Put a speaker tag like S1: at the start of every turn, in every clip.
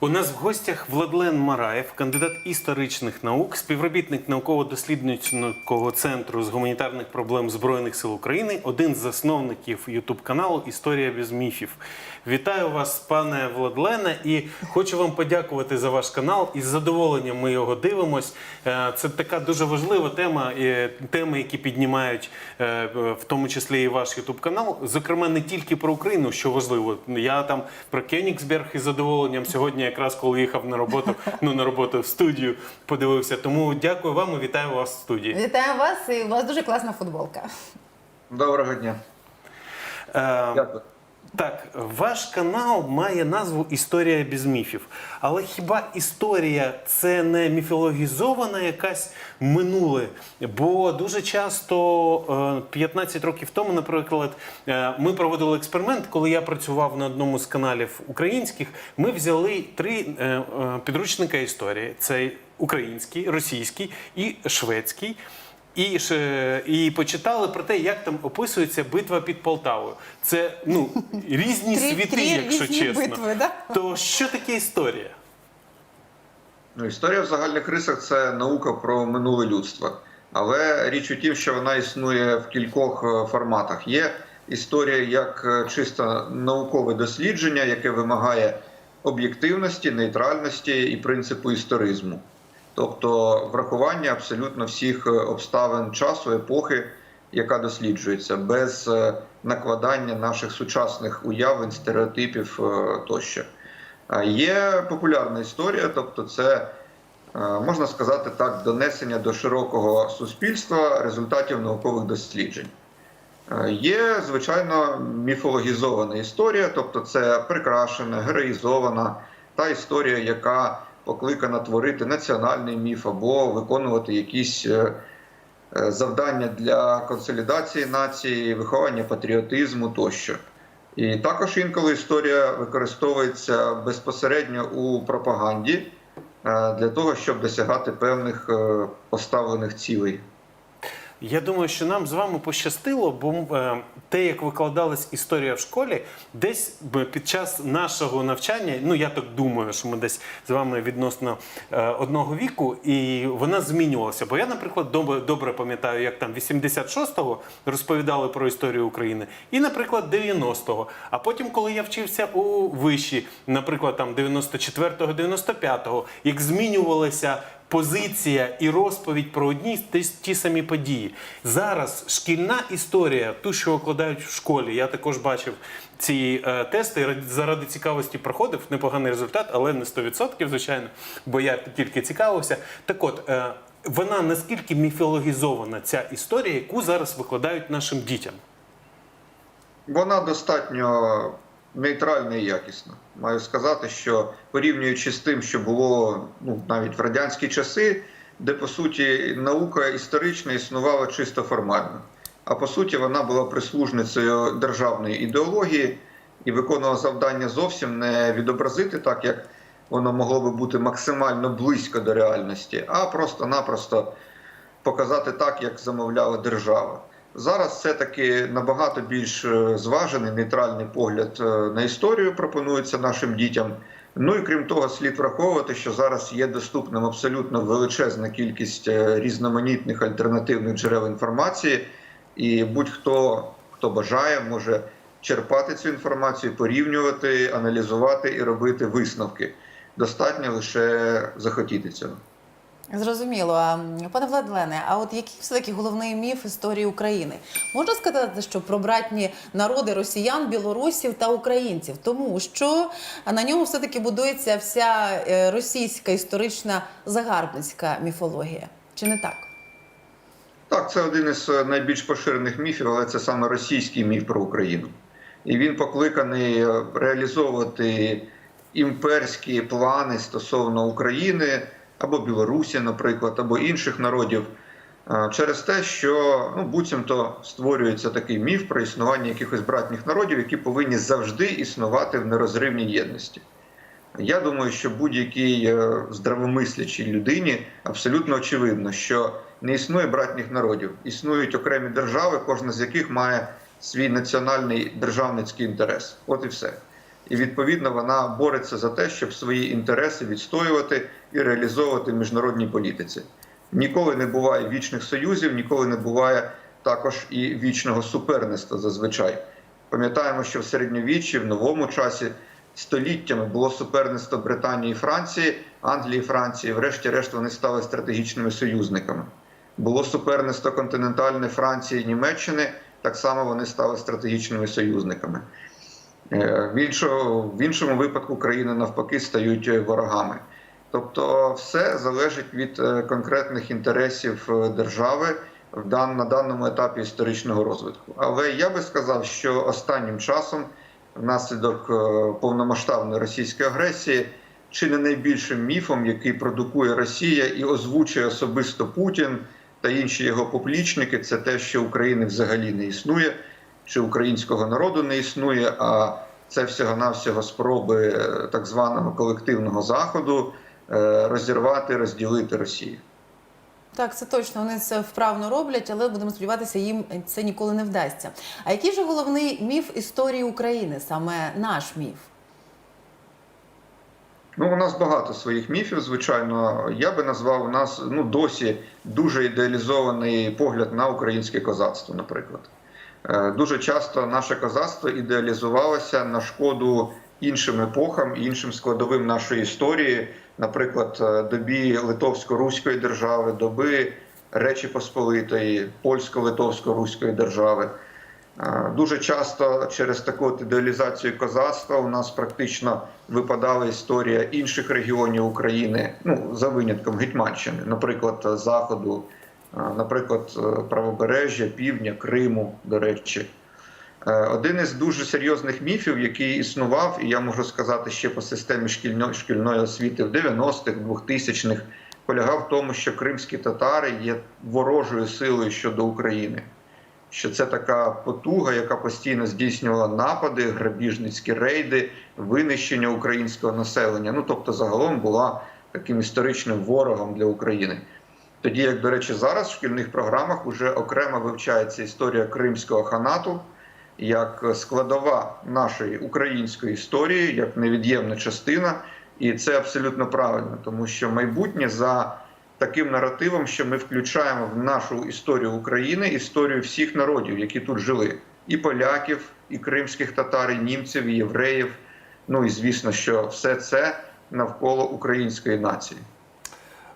S1: У нас в гостях Владлен Мараєв, кандидат історичних наук, співробітник науково-дослідницького центру з гуманітарних проблем Збройних сил України, один з засновників Ютуб каналу Історія без міфів. Вітаю вас, пане Владлене, і хочу вам подякувати за ваш канал. Із задоволенням ми його дивимось. Е, Це така дуже важлива тема, теми, які піднімають е, в тому числі і ваш Ютуб канал. Зокрема, не тільки про Україну, що важливо. Я там про Кенігсберг із задоволенням сьогодні, якраз коли їхав на роботу, ну на роботу в студію, подивився. Тому дякую вам і вітаю вас в студії.
S2: Вітаю вас, і у вас дуже класна футболка.
S3: Доброго дня.
S1: Е,
S3: Дякую.
S1: Так, ваш канал має назву Історія без міфів. Але хіба історія це не міфологізована якась минуле? Бо дуже часто, е, 15 років тому, наприклад, е, ми проводили експеримент, коли я працював на одному з каналів українських. Ми взяли три е, е, підручника історії: це український, російський і шведський. І, і почитали про те, як там описується битва під Полтавою. Це ну різні
S2: Три-
S1: світи,
S2: три
S1: якщо
S2: різні
S1: чесно.
S2: битви, да?
S1: То що таке історія?
S3: Ну, історія в загальних рисах це наука про минуле людство. Але річ у тім, що вона існує в кількох е, форматах. Є історія як е, чисто наукове дослідження, яке вимагає об'єктивності, нейтральності і принципу історизму, тобто врахування абсолютно всіх е, обставин часу, епохи, яка досліджується, без е, накладання наших сучасних уявлень, стереотипів е, тощо. Є популярна історія, тобто це можна сказати так, донесення до широкого суспільства результатів наукових досліджень. Є, звичайно, міфологізована історія, тобто це прикрашена, героїзована та історія, яка покликана творити національний міф або виконувати якісь е, е, завдання для консолідації нації, виховання патріотизму тощо. І також інколи історія використовується безпосередньо у пропаганді е, для того, щоб досягати певних поставлених цілей.
S1: Я думаю, що нам з вами пощастило, бо е, те, як викладалась історія в школі, десь під час нашого навчання, ну я так думаю, що ми десь з вами відносно е, одного віку, і вона змінювалася. Бо я, наприклад, добре, добре пам'ятаю, як там 86-го розповідали про історію України, і, наприклад, 90-го. А потім, коли я вчився у виші, наприклад, там 94-го, 95-го, як змінювалися позиція і розповідь про одні ті, самі події. Зараз шкільна історія, ту, що викладають в школі, я також бачив ці е, тести заради цікавості проходив непоганий результат, але не 100%, звичайно, бо я тільки цікавився. Так от. Е, вона наскільки міфологізована ця історія, яку зараз викладають нашим дітям?
S3: Вона достатньо нейтральна і якісна. Маю сказати, що порівнюючи з тим, що було ну, навіть в радянські часи, де по суті наука історична існувала чисто формально. А по суті, вона була прислужницею державної ідеології і виконувала завдання зовсім не відобразити так, як воно могло би бути максимально близько до реальності, а просто-напросто показати так, як замовляла держава. Зараз все-таки набагато більш е, зважений нейтральний погляд е, на історію пропонується нашим дітям. Ну і крім того, слід враховувати, що зараз є доступним абсолютно величезна кількість е, різноманітних альтернативних джерел інформації, і будь-хто хто бажає, може черпати цю інформацію, порівнювати, аналізувати і робити висновки. Достатньо лише захотіти цього.
S2: Зрозуміло. Пане Владлене, а от який все-таки головний міф історії України? Можна сказати, що про братні народи росіян, білорусів та українців, тому що на ньому все-таки будується вся е, російська історична загарбницька міфологія. Чи не так?
S3: Так, це один із е, найбільш поширених міфів, але це саме російський міф про Україну. І він покликаний е, реалізовувати імперські плани стосовно України або Білорусі, наприклад, або інших народів е, через те, що ну, буцімто створюється такий міф про існування якихось братніх народів, які повинні завжди існувати в нерозривній єдності. Я думаю, що будь-якій е, здравомислячій людині абсолютно очевидно, що не існує братніх народів, існують окремі держави, кожна з яких має свій національний державницький інтерес. От і все. І відповідно вона бореться за те, щоб свої інтереси відстоювати і реалізовувати в міжнародній політиці. Ніколи не буває вічних союзів, ніколи не буває також і вічного суперництва зазвичай. Пам'ятаємо, що в середньовіччі, в новому часі, століттями було суперництво Британії і Франції, Англії і Франції. Врешті-решт вони стали стратегічними союзниками. Було суперництво континентальної Франції і Німеччини. Так само вони стали стратегічними союзниками. Е, В іншому, випадку країни навпаки стають ворогами. Тобто, все залежить від е, конкретних інтересів е, держави на даному етапі історичного розвитку. Але я би сказав, що останнім часом, внаслідок повномасштабної російської агресії, чи не найбільшим міфом, який продукує Росія і озвучує особисто Путін та інші його поплічники, це те, що України взагалі не існує, чи українського народу не існує. а це всього-навсього спроби е, так званого колективного заходу е, розірвати, розділити Росію.
S2: Так, це точно. Вони це вправно роблять, але будемо сподіватися, їм це ніколи не вдасться. А який же головний міф історії України, саме наш міф?
S3: Ну, у нас багато своїх міфів, звичайно. Я би назвав у нас ну досі дуже ідеалізований погляд на українське козацтво, наприклад. Е, Дуже часто наше козацтво ідеалізувалося на шкоду іншим епохам, іншим складовим нашої історії, наприклад, е, добі Литовсько-Руської держави, доби Речі Посполитої, польсько-литовсько-руської держави. Е, Дуже часто через таку ідеалізацію козацтва у нас практично випадала історія інших регіонів України, ну за винятком Гетьманщини, наприклад, Заходу, наприклад, е, правобережжя, півдня, Криму, до речі. Е, Один із дуже серйозних міфів, який існував, і я можу сказати ще по системі шкільної, шкільної освіти в 90-х, 2000-х, полягав в тому, що кримські татари є ворожою силою щодо України що це така потуга, яка постійно здійснювала напади, грабіжницькі рейди, винищення українського населення. Ну тобто, загалом була таким історичним ворогом для України. Тоді, як до речі, зараз в шкільних програмах вже окремо вивчається історія Кримського ханату як складова нашої української історії, як невід'ємна частина, і це абсолютно правильно, тому що майбутнє за таким наративом, що ми включаємо в нашу історію України історію всіх народів, які тут жили: і поляків, і кримських татар, і німців, і євреїв. Ну і звісно, що все це навколо української нації.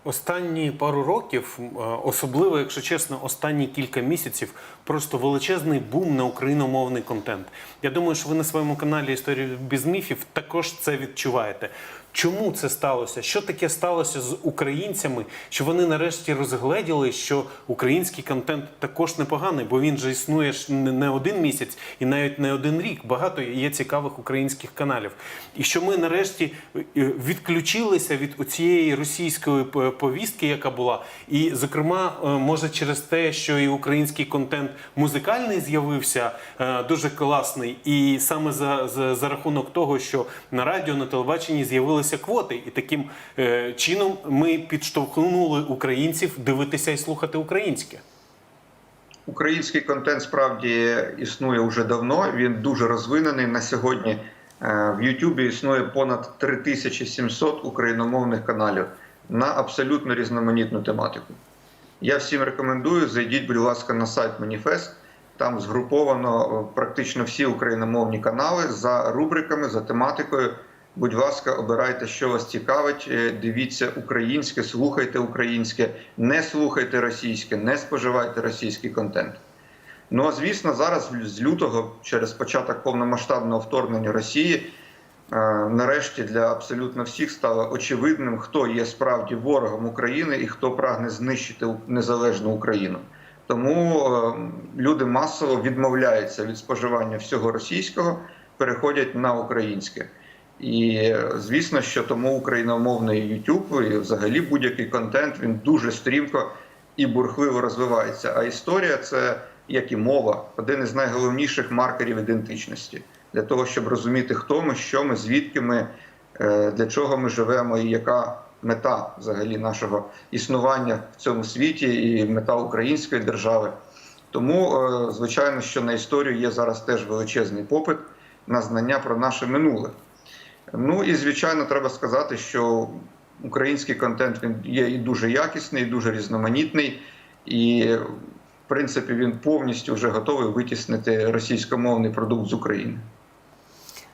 S1: Останні пару років, е, особливо, якщо чесно, останні кілька місяців, просто величезний бум на україномовний контент. Я думаю, що ви на своєму каналі Історія без міфів також це відчуваєте. Чому це сталося? Що таке сталося з українцями? Що вони нарешті розгледіли, що український контент також непоганий, бо він же існує не один місяць і навіть не один рік. Багато є цікавих українських каналів. І що ми нарешті е, відключилися від цієї російської повістки, яка була, і зокрема, е, може через те, що і український контент музикальний з'явився е, дуже класний, і саме за, за, за рахунок того, що на радіо, на телебаченні з'явилися квоти, і таким е, чином ми підштовхнули українців дивитися і слухати українське.
S3: Український контент справді існує вже давно. Він дуже розвинений. На сьогодні е, в Ютубі існує понад 3700 україномовних каналів на абсолютно різноманітну тематику. Я всім рекомендую, зайдіть, будь ласка, на сайт Маніфест. Там згруповано е, практично всі україномовні канали за рубриками, за тематикою. Будь ласка, обирайте, що вас цікавить. е, Дивіться українське, слухайте українське, не слухайте російське, не споживайте російський контент. Ну а звісно, зараз з лютого, через початок повномасштабного вторгнення Росії, е, нарешті для абсолютно всіх стало очевидним, хто є справді ворогом України і хто прагне знищити незалежну Україну. Тому е, люди масово відмовляються від споживання всього російського, переходять на українське. І звісно, що тому україномовний YouTube і взагалі будь-який контент він дуже стрімко і бурхливо розвивається. А історія це як і мова, один із найголовніших маркерів ідентичності для того, щоб розуміти, хто ми, що ми, звідки ми, е, для чого ми живемо, і яка мета взагалі нашого існування в цьому світі, і мета української держави. Тому, е, звичайно, що на історію є зараз теж величезний попит на знання про наше минуле. Ну і звичайно, треба сказати, що український контент він є і дуже якісний, і дуже різноманітний, і в принципі він повністю вже готовий витіснити російськомовний продукт з України.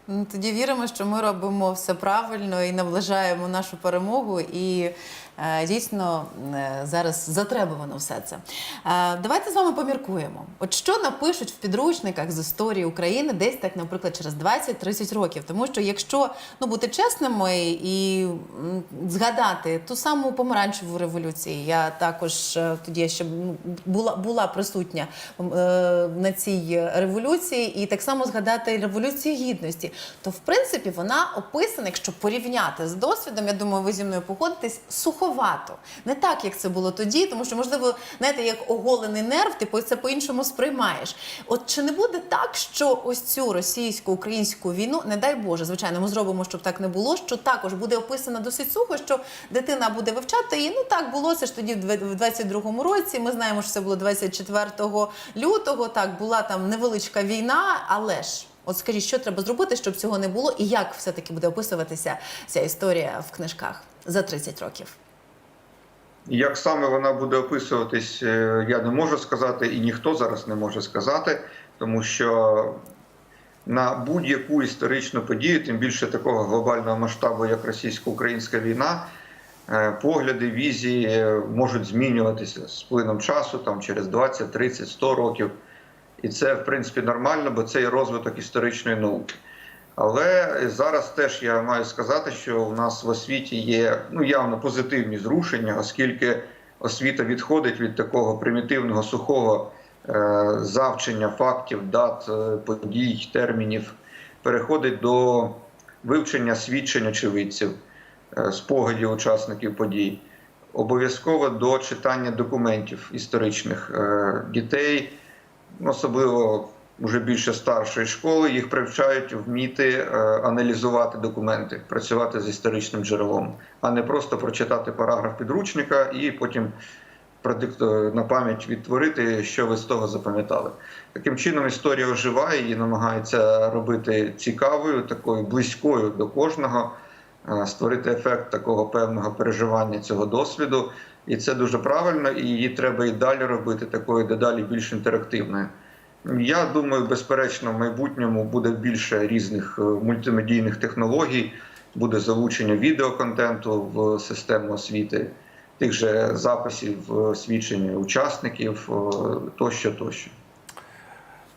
S2: Ну, Тоді віримо, що ми робимо все правильно і наближаємо нашу перемогу. І е, дійсно е, зараз затребувано все це. Е, давайте з вами поміркуємо. От що напишуть в підручниках з історії України десь так, наприклад, через 20-30 років. Тому що якщо ну бути чесними і згадати ту саму помаранчеву революцію, я також е, тоді ще була, була присутня е, на цій революції, і так само згадати революцію гідності, то в принципі вона описана, якщо порівняти з досвідом, я думаю, ви зі мною погодитесь, суховато. Не так, як це було тоді, тому що, можливо, знаєте, як оголений нерв, ти по- це по-іншому сприймаєш. От чи не буде так, що ось цю російсько-українську війну, не дай Боже, звичайно, ми зробимо, щоб так не було, що також буде описано досить сухо, що дитина буде вивчати і ну так було це ж тоді в 22-му році. Ми знаємо, що це було 24 лютого. Так була там невеличка війна, але ж. От скажіть, що треба зробити, щоб цього не було, і як все-таки буде описуватися ця історія в книжках за 30 років?
S3: Як саме вона буде описуватись, е, я не можу сказати, і ніхто зараз не може сказати, тому що на будь-яку історичну подію, тим більше такого глобального масштабу, як російсько-українська війна, е, погляди, візії е, можуть змінюватися з плином часу, там через 20, 30, 100 років. І це, в принципі, нормально, бо це є розвиток історичної науки. Але зараз теж я маю сказати, що у нас в освіті є ну явно позитивні зрушення, оскільки освіта відходить від такого примітивного сухого е, завчення фактів, дат, е, подій, термінів, переходить до вивчення свідчень очевидців, е, спогадів учасників подій, обов'язково до читання документів історичних е, дітей, особливо вже більше старшої школи, їх привчають вміти е, аналізувати документи, працювати з історичним джерелом, а не просто прочитати параграф підручника і потім продикт- на пам'ять відтворити, що ви з того запам'ятали. Таким чином, історія оживає і намагається робити цікавою, такою близькою до кожного, е, створити ефект такого певного переживання цього досвіду. І це дуже правильно, і її треба і далі робити такою дедалі більш інтерактивною. Я думаю, безперечно, в майбутньому буде більше різних е, мультимедійних технологій, буде залучення відеоконтенту в систему освіти, тих же записів, свідчення свідчень учасників е, тощо, тощо.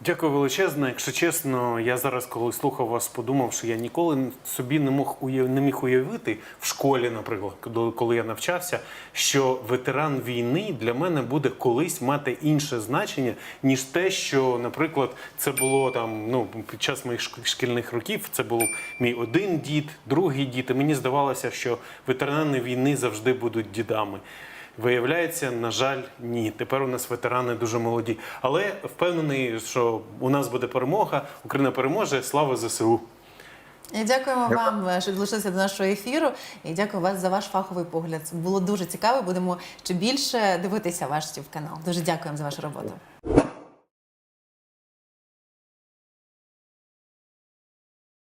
S1: Дякую величезно. Якщо чесно, я зараз, коли слухав вас, подумав, що я ніколи собі не мог уяв... не міг уявити в школі, наприклад, коли- я навчався, що ветеран війни для мене буде колись мати інше значення, ніж те, що, наприклад, це було там ну під час моїх шк- шкільних років. Це був мій один дід, другий дід. І мені здавалося, що ветерани війни завжди будуть дідами. Виявляється, на жаль, ні. Тепер у нас ветерани дуже молоді. Але впевнений, що у нас буде перемога. Україна переможе. Слава ЗСУ!
S2: І дякуємо вам, е, що долучилися до нашого ефіру. І дякую вас за ваш фаховий погляд. Було дуже цікаво. Будемо ще більше дивитися ваш YouTube канал. Дуже дякуємо за вашу роботу.